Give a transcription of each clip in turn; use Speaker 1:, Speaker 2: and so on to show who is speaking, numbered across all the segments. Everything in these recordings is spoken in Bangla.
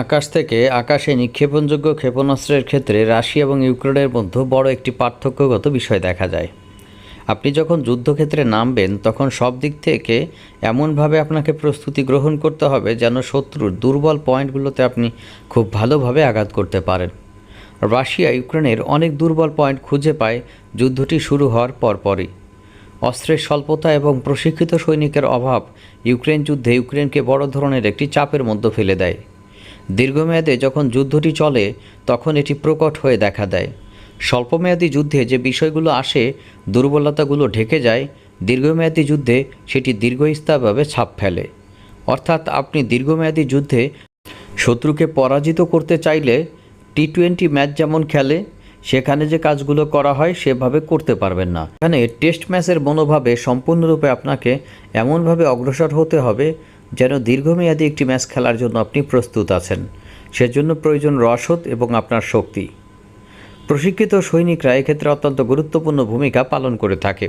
Speaker 1: আকাশ থেকে আকাশে নিক্ষেপণযোগ্য ক্ষেপণাস্ত্রের ক্ষেত্রে রাশিয়া এবং ইউক্রেনের মধ্যে বড় একটি পার্থক্যগত বিষয় দেখা যায়। আপনি যখন যুদ্ধক্ষেত্রে নামবেন, তখন সব দিক থেকে এমনভাবে আপনাকে প্রস্তুতি গ্রহণ করতে হবে যেন শত্রুর দুর্বল পয়েন্টগুলোতে আপনি খুব ভালোভাবে আঘাত করতে পারেন। রাশিয়া ইউক্রেনের অনেক দুর্বল পয়েন্ট খুঁজে পায় যুদ্ধটি শুরু হওয়ার পরপরই। অস্ত্রের স্বল্পতা এবং প্রশিক্ষিত সৈনিকের অভাব ইউক্রেন যুদ্ধে ইউক্রেনকে বড় ধরনের একটি চাপের মধ্যে ফেলে দেয়। দীর্ঘমেয়াদে যখন যুদ্ধটি চলে, তখন এটি প্রকট হয়ে দেখা দেয়। স্বল্পমেয়াদী যুদ্ধে যে বিষয়গুলো আসে, দুর্বলতাগুলো ঢেকে যায়, দীর্ঘমেয়াদী যুদ্ধে সেটি দীর্ঘস্থায়ীভাবে ছাপ ফেলে। অর্থাৎ আপনি দীর্ঘমেয়াদী যুদ্ধে শত্রুকে পরাজিত করতে চাইলে টি টোয়েন্টি ম্যাচ যেমন খেলে, সেখানে যে কাজগুলো করা হয় সেভাবে করতে পারবেন না। এখানে টেস্ট ম্যাচের মনোভাবে সম্পূর্ণরূপে আপনাকে এমনভাবে অগ্রসর হতে হবে যেন দীর্ঘমেয়াদী একটি ম্যাচ খেলার জন্য আপনি প্রস্তুত আছেন। সেজন্য প্রয়োজন রসদ এবং আপনার শক্তি। প্রশিক্ষিত সৈনিকরা এক্ষেত্রে অত্যন্ত গুরুত্বপূর্ণ ভূমিকা পালন করে থাকে।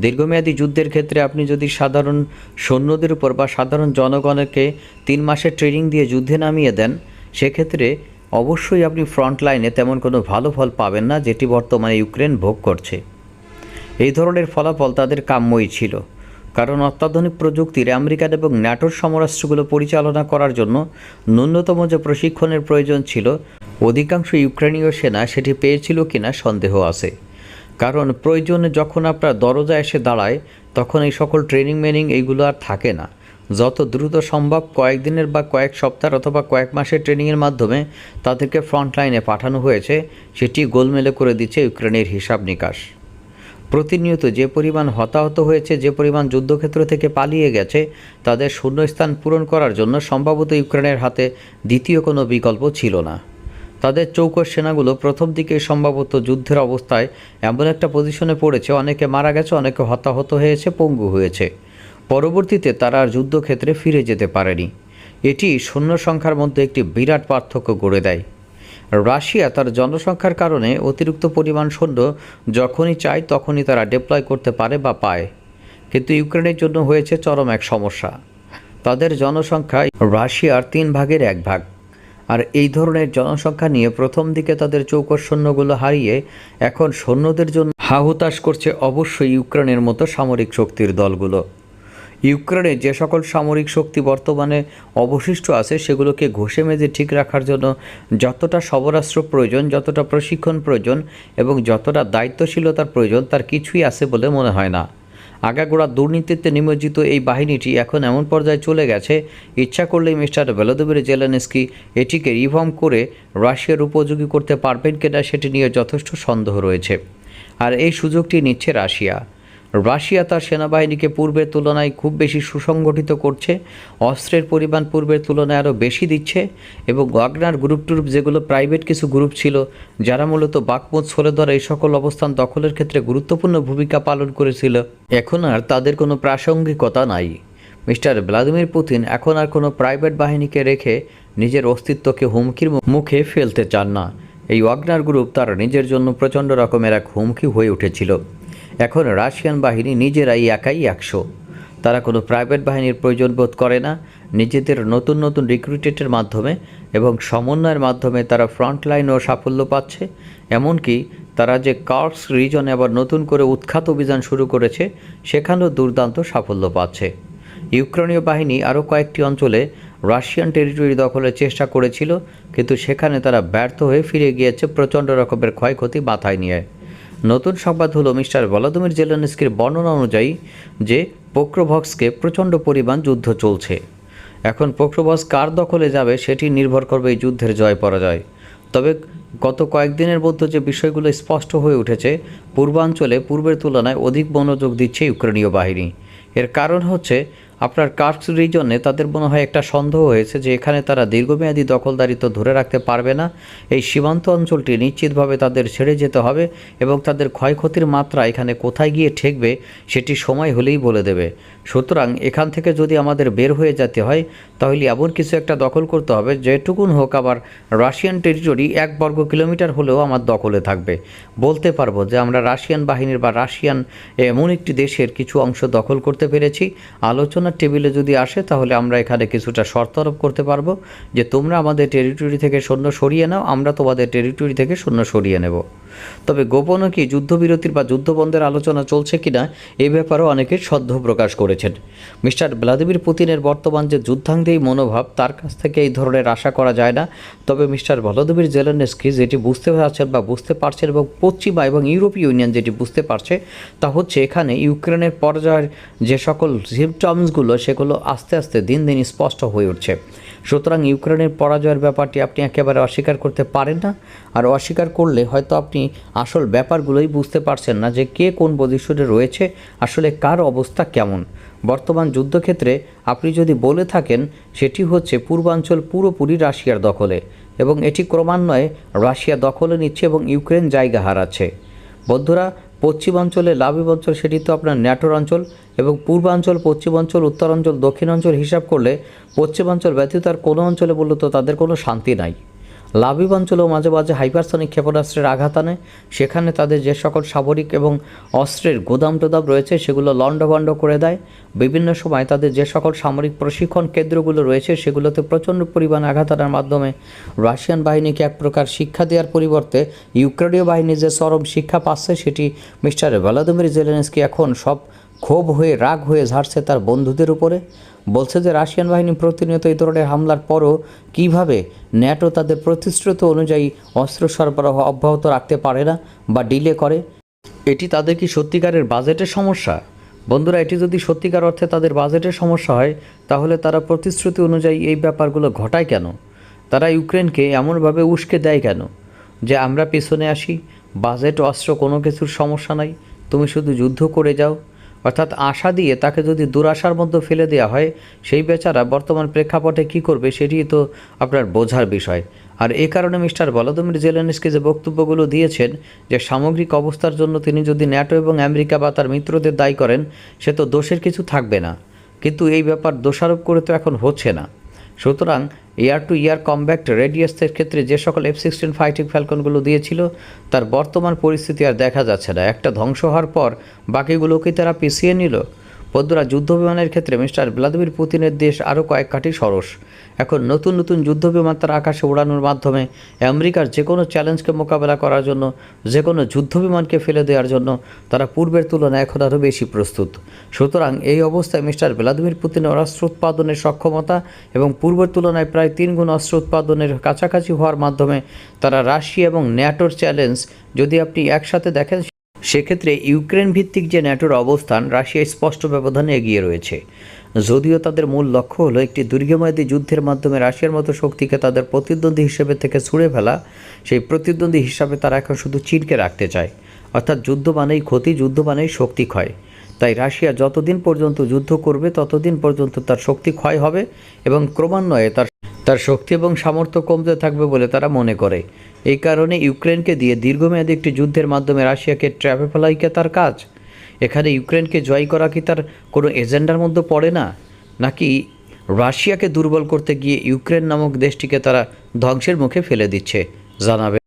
Speaker 1: দীর্ঘমেয়াদী যুদ্ধের ক্ষেত্রে আপনি যদি সাধারণ সৈন্যদের উপর বা সাধারণ জনগণকে তিন মাসের ট্রেনিং দিয়ে যুদ্ধে নামিয়ে দেন, সেক্ষেত্রে অবশ্যই আপনি ফ্রন্ট লাইনে তেমন কোনো ভালো ফল পাবেন না, যেটি বর্তমানে ইউক্রেন ভোগ করছে। এই ধরনের ফলাফল তাদের কাম্যই ছিল। কারণ অত্যাধুনিক প্রযুক্তির, আমেরিকান এবং ন্যাটোর সমরাষ্ট্রগুলো পরিচালনা করার জন্য ন্যূনতম যে প্রশিক্ষণের প্রয়োজন ছিল, অধিকাংশ ইউক্রেনীয় সেনা সেটি পেয়েছিল কিনা সন্দেহ আছে। কারণ প্রয়োজনে যখন আপনার দরজা এসে দাঁড়ায়, তখন এই সকল ট্রেনিং মেনিং এইগুলো আর থাকে না। যত দ্রুত সম্ভব কয়েকদিনের বা কয়েক সপ্তাহ অথবা কয়েক মাসের ট্রেনিংয়ের মাধ্যমে তাদেরকে ফ্রন্ট লাইনে পাঠানো হয়েছে, সেটি গোলমেলে করে দিচ্ছে ইউক্রেনের হিসাব নিকাশ। প্রতিনিয়ত যে পরিমাণ হতাহত হয়েছে, যে পরিমাণ যুদ্ধক্ষেত্র থেকে পালিয়ে গেছে, তাদের শূন্যস্থান পূরণ করার জন্য সম্ভবত ইউক্রেনের হাতে দ্বিতীয় কোনো বিকল্প ছিল না। তাদের চৌকস সেনাগুলো প্রথম দিকে সম্ভবত যুদ্ধের অবস্থায় এমন একটা পজিশনে পড়েছে, অনেকে মারা গেছে, অনেকে হতাহত হয়েছে, পঙ্গু হয়েছে। পরবর্তীতে তারা আর যুদ্ধক্ষেত্রে ফিরে যেতে পারেনি। এটি শূন্য সংখ্যার মধ্যে একটি বিরাট পার্থক্য গড়ে দেয়। রাশিয়া তার জনসংখ্যার কারণে অতিরিক্ত পরিমাণ সৈন্য যখনই চায় তখনই তারা ডিপ্লয় করতে পারে বা পায়। কিন্তু ইউক্রেনের জন্য হয়েছে চরম এক সমস্যা। তাদের জনসংখ্যা রাশিয়ার তিন ভাগের এক ভাগ। আর এই ধরনের জনসংখ্যা নিয়ে প্রথম দিকে তাদের চৌকস সৈন্যগুলো হারিয়ে এখন সৈন্যদের জন্য হাহুতাশ করছে অবশ্যই ইউক্রেনের মতো সামরিক শক্তির দলগুলো। ইউক্রেনে যে সকল সামরিক শক্তি বর্তমানে অবশিষ্ট আছে, সেগুলোকে ঘষে মেজে ঠিক রাখার জন্য যতটা সবরাস্ত্র প্রয়োজন, যতটা প্রশিক্ষণ প্রয়োজন এবং যতটা দায়িত্বশীলতার প্রয়োজন, তার কিছুই আছে বলে মনে হয় না। আগাগোড়া দুর্নীতিতে নিমজ্জিত এই বাহিনীটি এখন এমন পর্যায়ে চলে গেছে, ইচ্ছা করলেই মিস্টার ভেলোদিমির জেলেনস্কি এটিকে রিফর্ম করে রাশিয়ার উপযোগী করতে পারবেন কিনা, সেটি নিয়ে যথেষ্ট সন্দেহ রয়েছে। আর এই সুযোগটি নিচ্ছে রাশিয়া। রাশিয়া তার সেনাবাহিনীকে পূর্বের তুলনায় খুব বেশি সুসংগঠিত করছে, অস্ত্রের পরিমাণ পূর্বের তুলনায় আরও বেশি দিচ্ছে এবং ওয়াগনার গ্রুপ টুরুপ যেগুলো প্রাইভেট কিছু গ্রুপ ছিল, যারা মূলত বাকমুদ সোলেদর এই সকল অবস্থান দখলের ক্ষেত্রে গুরুত্বপূর্ণ ভূমিকা পালন করেছিল। এখন আর তাদের কোনো প্রাসঙ্গিকতা নাই। মিস্টার ভ্লাদিমির পুতিন এখন আর কোনো প্রাইভেট বাহিনীকে রেখে নিজের অস্তিত্বকে হুমকির মুখে ফেলতে চান না। এই ওয়াগনার গ্রুপ তার নিজের জন্য প্রচণ্ড রকমের এক হুমকি হয়ে উঠেছিল। এখন রাশিয়ান বাহিনী নিজেরাই একাই একশো। তারা কোনো প্রাইভেট বাহিনীর প্রয়োজন বোধ করে না, নিজেদের নতুন নতুন রিক্রুটেটের মাধ্যমে এবং সমন্বয়ের মাধ্যমে তারা ফ্রন্ট লাইনেও সাফল্য পাচ্ছে। এমনকি তারা যে কার্স রিজনে আবার নতুন করে উৎখাত অভিযান শুরু করেছে, সেখানেও দুর্দান্ত সাফল্য পাচ্ছে। ইউক্রেনীয় বাহিনী আরও কয়েকটি অঞ্চলে রাশিয়ান টেরিটরি দখলের চেষ্টা করেছিল, কিন্তু সেখানে তারা ব্যর্থ হয়ে ফিরে গিয়েছে প্রচণ্ড রকমের ক্ষয়ক্ষতি মাথায় নিয়ে। নতুন সংবাদ হলো মিস্টার ভলাদিমির জেলেনস্কির বর্ণনা অনুযায়ী যে পোক্রোভক্সকে প্রচণ্ড পরিমাণ যুদ্ধ চলছে। এখন পোক্রোভক্স কার দখলে যাবে সেটি নির্ভর করবে এই যুদ্ধের জয় পরাজয় তবে গত কয়েকদিনের মধ্যে যে বিষয়গুলো স্পষ্ট হয়ে উঠেছে, পূর্বাঞ্চলে পূর্বের তুলনায় অধিক মনোযোগ দিচ্ছে ইউক্রেনীয় বাহিনী। এর কারণ হচ্ছে আপনার কার্কস রিজনে তাদের মনে হয় একটা সন্দেহ হয়েছে যে এখানে তারা দীর্ঘমেয়াদী দখলদারিত্ব ধরে রাখতে পারবে না। এই সীমান্ত অঞ্চলটি নিশ্চিতভাবে তাদের ছেড়ে যেতে হবে এবং তাদের ক্ষয়ক্ষতির মাত্রা এখানে কোথায় গিয়ে ঠেকবে সেটি সময় হলেই বলে দেবে। সুতরাং এখান থেকে যদি আমাদের বের হয়ে যেতে হয়, তাহলে এমন কিছু একটা দখল করতে হবে, যেটুকুন হোক আবার রাশিয়ান টেরিটরি এক বর্গ কিলোমিটার হলেও আমার দখলে থাকবে। বলতে পারব যে আমরা রাশিয়ান বাহিনীর বা রাশিয়ান, এমন একটি দেশের কিছু অংশ দখল করতে পেরেছি। আলোচনা আলোচনার টেবিলে যদি আসে, তাহলে আমরা এখানে কিছুটা শর্ত আরোপ করতে পারব যে তোমরা আমাদের টেরিটরি থেকে সৈন্য সরিয়ে নাও, আমরা তোমাদের টেরিটরি থেকে সৈন্য সরিয়ে নেব। তবে গোপনও কি যুদ্ধবিরতির বা যুদ্ধবন্ধের আলোচনা চলছে কিনা এই ব্যাপারেও অনেকে সদ্য প্রকাশ করেছেন। মিস্টার ভ্লাদিমির পুতিনের বর্তমান যে যুদ্ধাঙ্গেই মনোভাব, তার কাছ থেকে এই ধরনের আশা করা যায় না। তবে মিস্টার ভলোদিমির জেলেনস্কি যেটি বুঝতে পারছেন বা বুঝতে পারছেন এবং পশ্চিমা এবং ইউরোপীয় ইউনিয়ন যেটি বুঝতে পারছে, তা হচ্ছে এখানে ইউক্রেনের পর্যায়ের যে সকল সিমটমসগুলো সেগুলো আস্তে আস্তে দিন দিন স্পষ্ট হয়ে উঠছে। সুতরাং ইউক্রেনের পরাজয়ের ব্যাপারটি আপনি একেবারে অস্বীকার করতে পারেন না। আর অস্বীকার করলে হয়তো আপনি আসল ব্যাপারগুলোই বুঝতে পারছেন না যে কে কোন পজিশনে রয়েছে, আসলে কার অবস্থা কেমন। বর্তমান যুদ্ধক্ষেত্রে আপনি যদি বলে থাকেন, সেটি হচ্ছে পূর্বাঞ্চল পুরোপুরি রাশিয়ার দখলে এবং এটি ক্রমান্বয়ে রাশিয়া দখলে নিচ্ছে এবং ইউক্রেন জায়গা হারাচ্ছে। বন্ধুরা পশ্চিমাঞ্চলে লাভিব অঞ্চল সেটি তো আপনার ন্যাটোর অঞ্চল এবং পূর্বাঞ্চল, পশ্চিমাঞ্চল, উত্তরাঞ্চল, দক্ষিণাঞ্চল হিসাব করলে পশ্চিমাঞ্চল ব্যতীত আর কোনো অঞ্চলে বললে তো তাদের কোনো শান্তি নাই। লাভিব অঞ্চলেও মাঝে মাঝে হাইপারসনিক ক্ষেপণাস্ত্রের আঘাত আনে। সেখানে তাদের যে সকল সামরিক এবং অস্ত্রের গোদাম টোদাম রয়েছে, সেগুলো লণ্ডভণ্ড করে দেয়। বিভিন্ন সময় তাদের যে সকল সামরিক প্রশিক্ষণ কেন্দ্রগুলো রয়েছে, সেগুলোতে প্রচণ্ড পরিমাণ আঘাত আনার মাধ্যমে রাশিয়ান বাহিনীকে এক প্রকার শিক্ষা দেওয়ার পরিবর্তে ইউক্রেনীয় বাহিনী যে চরম শিক্ষা পাচ্ছে, সেটি মিস্টার ভ্লাদিমির জেলেনস্কি এখন সব ক্ষোভ হয়ে, রাগ হয়ে ঝাড়ছে তার বন্ধুদের উপরে। বলছে যে, রাশিয়ান বাহিনী প্রতিনিয়ত এই ধরনের হামলার পরও কীভাবে ন্যাটো তাদের প্রতিশ্রুত অনুযায়ী অস্ত্র সরবরাহ অব্যাহত রাখতে পারে না বা ডিলে করে। এটি তাদের কি সত্যিকারের বাজেটের সমস্যা? বন্ধুরা, এটি যদি সত্যিকার অর্থে তাদের বাজেটের সমস্যা হয়, তাহলে তারা প্রতিশ্রুতি অনুযায়ী এই ব্যাপারগুলো ঘটায় কেন? তারা ইউক্রেনকে এমনভাবে উস্কে দেয় কেন? যে, আমরা পেছনে আসি, বাজেট অস্ত্র কোনো কিছুর সমস্যা নাই, তুমি শুধু যুদ্ধ করে যাও অর্থাৎ আশা দিয়ে তাকে যদি দুরাশার মধ্যে ফেলে দেওয়া হয়, সেই বেচারা বর্তমান প্রেক্ষাপটে কী করবে সেটি তো আপনার বোঝার বিষয়। আর এ কারণে মিস্টার ভলাদিমির জেলেনস্কি যে বক্তব্যগুলো দিয়েছেন, যে সামগ্রিক অবস্থার জন্য তিনি যদি ন্যাটো এবং আমেরিকা বা তার মিত্রদের দায়ী করেন, সে তো দোষের কিছু থাকবে না। কিন্তু এই ব্যাপার দোষারোপ করে তো এখন হচ্ছে না। সুতরাং এয়ার টু ইয়ার কমব্যাক্ট রেডিয়াসের ক্ষেত্রে যে সকল এফ সিক্সটিন ফাইটিং ফ্যালকনগুলো দিয়েছিল, তার বর্তমান পরিস্থিতি আর দেখা যাচ্ছে না। একটা ধ্বংস হওয়ার পর বাকিগুলোকে তারা পিছিয়ে নিল। বন্ধুরা যুদ্ধ বিমানের ক্ষেত্রে মিস্টার ভ্লাদিমির পুতিনের দেশ আরও কয়েক কাঠি সরস। এখন নতুন নতুন যুদ্ধ বিমান তারা আকাশে উড়ানোর মাধ্যমে আমেরিকার যে কোনো চ্যালেঞ্জকে মোকাবেলা করার জন্য যে কোনো যুদ্ধ বিমানকে ফেলে দেওয়ার জন্য তারা পূর্বের তুলনায় এখন আরও বেশি প্রস্তুত। সুতরাং এই অবস্থায় মিস্টার ভ্লাদিমির পুতিনের অস্ত্র উৎপাদনের সক্ষমতা এবং পূর্বের তুলনায় প্রায় তিন গুণ অস্ত্র উৎপাদনের কাছাকাছি হওয়ার মাধ্যমে তারা রাশিয়া এবং ন্যাটোর চ্যালেঞ্জ যদি আপনি একসাথে দেখেন সেক্ষেত্রে ইউক্রেন ভিত্তিক যে ন্যাটোর অবস্থান রাশিয়া স্পষ্ট ব্যবধানে এগিয়ে রয়েছে। যদিও তাদের মূল লক্ষ্য হলো একটি দীর্ঘমেয়াদী যুদ্ধের মাধ্যমে রাশিয়ার মতো শক্তিকে তাদের প্রতিদ্বন্দ্বী হিসেবে থেকে ছুঁড়ে ফেলা, সেই প্রতিদ্বন্দ্বী হিসাবে তারা এখন শুধু চীনকে রাখতে চায়। অর্থাৎ যুদ্ধ মানেই ক্ষতি, যুদ্ধ মানেই শক্তি ক্ষয়। তাই রাশিয়া যতদিন পর্যন্ত যুদ্ধ করবে, ততদিন পর্যন্ত তার শক্তি ক্ষয় হবে এবং ক্রমান্বয়ে তার তার শক্তি এবং সামর্থ্য কমতে থাকবে বলে তারা মনে করে। এই কারণে ইউক্রেনকে দিয়ে দীর্ঘমেয়াদী একটি যুদ্ধের মাধ্যমে রাশিয়াকে ট্র্যাপে ফেলাই কে তার কাজ? এখানে ইউক্রেনকে জয় করা কি তার কোনো এজেন্ডার মধ্যে পড়ে না? নাকি রাশিয়াকে দুর্বল করতে গিয়ে ইউক্রেন নামক দেশটিকে তারা ধ্বংসের মুখে ফেলে দিচ্ছে? জানাবে